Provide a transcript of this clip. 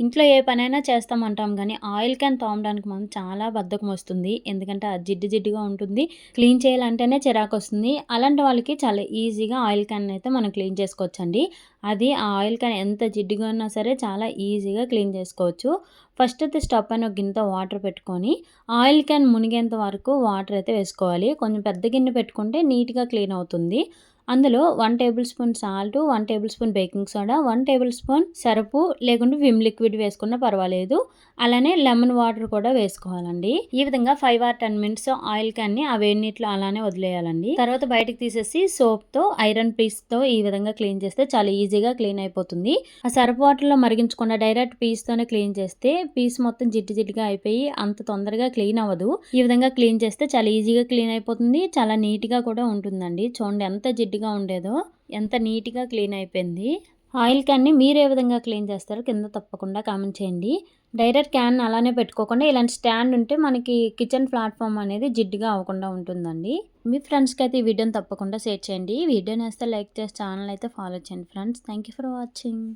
ఇంట్లో ఏ పనైనా చేస్తామంటాం కానీ ఆయిల్ క్యాన్ తోమడానికి మనం చాలా బద్ధకం వస్తుంది ఎందుకంటే అది జిడ్డు జిడ్డుగా ఉంటుంది. క్లీన్ చేయాలంటేనే చిరాకు వస్తుంది అలాంటి వాళ్ళకి చాలా ఈజీగా ఆయిల్ క్యాన్ అయితే మనం క్లీన్ చేసుకోవచ్చండి. అది ఆ ఆయిల్ క్యాన్ ఎంత జిడ్డుగా ఉన్నా సరే చాలా ఈజీగా క్లీన్ చేసుకోవచ్చు. ఫస్ట్ అయితే స్టవ్ పైన ఒక గిన్నెతో వాటర్ పెట్టుకొని ఆయిల్ క్యాన్ మునిగేంత వరకు వాటర్ అయితే వేసుకోవాలి. కొంచెం పెద్ద గిన్నె పెట్టుకుంటే నీట్గా క్లీన్ అవుతుంది. అందులో one tablespoon salt one tablespoon baking soda one tablespoon సరుపు లేకుంటే విమ్ లిక్విడ్ వేసుకున్నా పర్వాలేదు. అలానే లెమన్ వాటర్ కూడా వేసుకోవాలండి. ఈ విధంగా five or ten minutes oil క్యాన్ని ఆ వేడి నీటిలో అలానే వదిలేయాలండి. తర్వాత బయటకు తీసేసి సోప్తో ఐరన్ పీస్తో ఈ విధంగా క్లీన్ చేస్తే చాలా ఈజీగా క్లీన్ అయిపోతుంది. ఆ సర్ఫ్ వాటర్లో మరిగించకుండా డైరెక్ట్ పీస్తోనే క్లీన్ చేస్తే పీస్ మొత్తం జిడ్డు జిడ్డుగా అయిపోయి అంత తొందరగా క్లీన్ అవ్వదు. ఈ విధంగా క్లీన్ చేస్తే చాలా ఈజీగా క్లీన్ అయిపోతుంది. చాలా నీట్గా కూడా ఉంటుందండి. చూడండి ఎంత జిడ్డు జిడ్డుగా ఉండేదో ఎంత నీట్గా క్లీన్ అయిపోయింది. ఆయిల్ క్యాన్ని మీరు ఏ విధంగా క్లీన్ చేస్తారో కింద తప్పకుండా కామెంట్ చేయండి. డైరెక్ట్ క్యాన్ అలానే పెట్టుకోకుండా ఇలాంటి స్టాండ్ ఉంటే మనకి కిచెన్ ప్లాట్ఫామ్ అనేది జిడ్డుగా అవ్వకుండా ఉంటుందండి. మీ ఫ్రెండ్స్కి అయితే ఈ వీడియోని తప్పకుండా షేర్ చేయండి. వీడియో వీడియోని వేస్తే లైక్ చేసి ఛానల్ అయితే ఫాలో చేయండి ఫ్రెండ్స్. Thank for watching.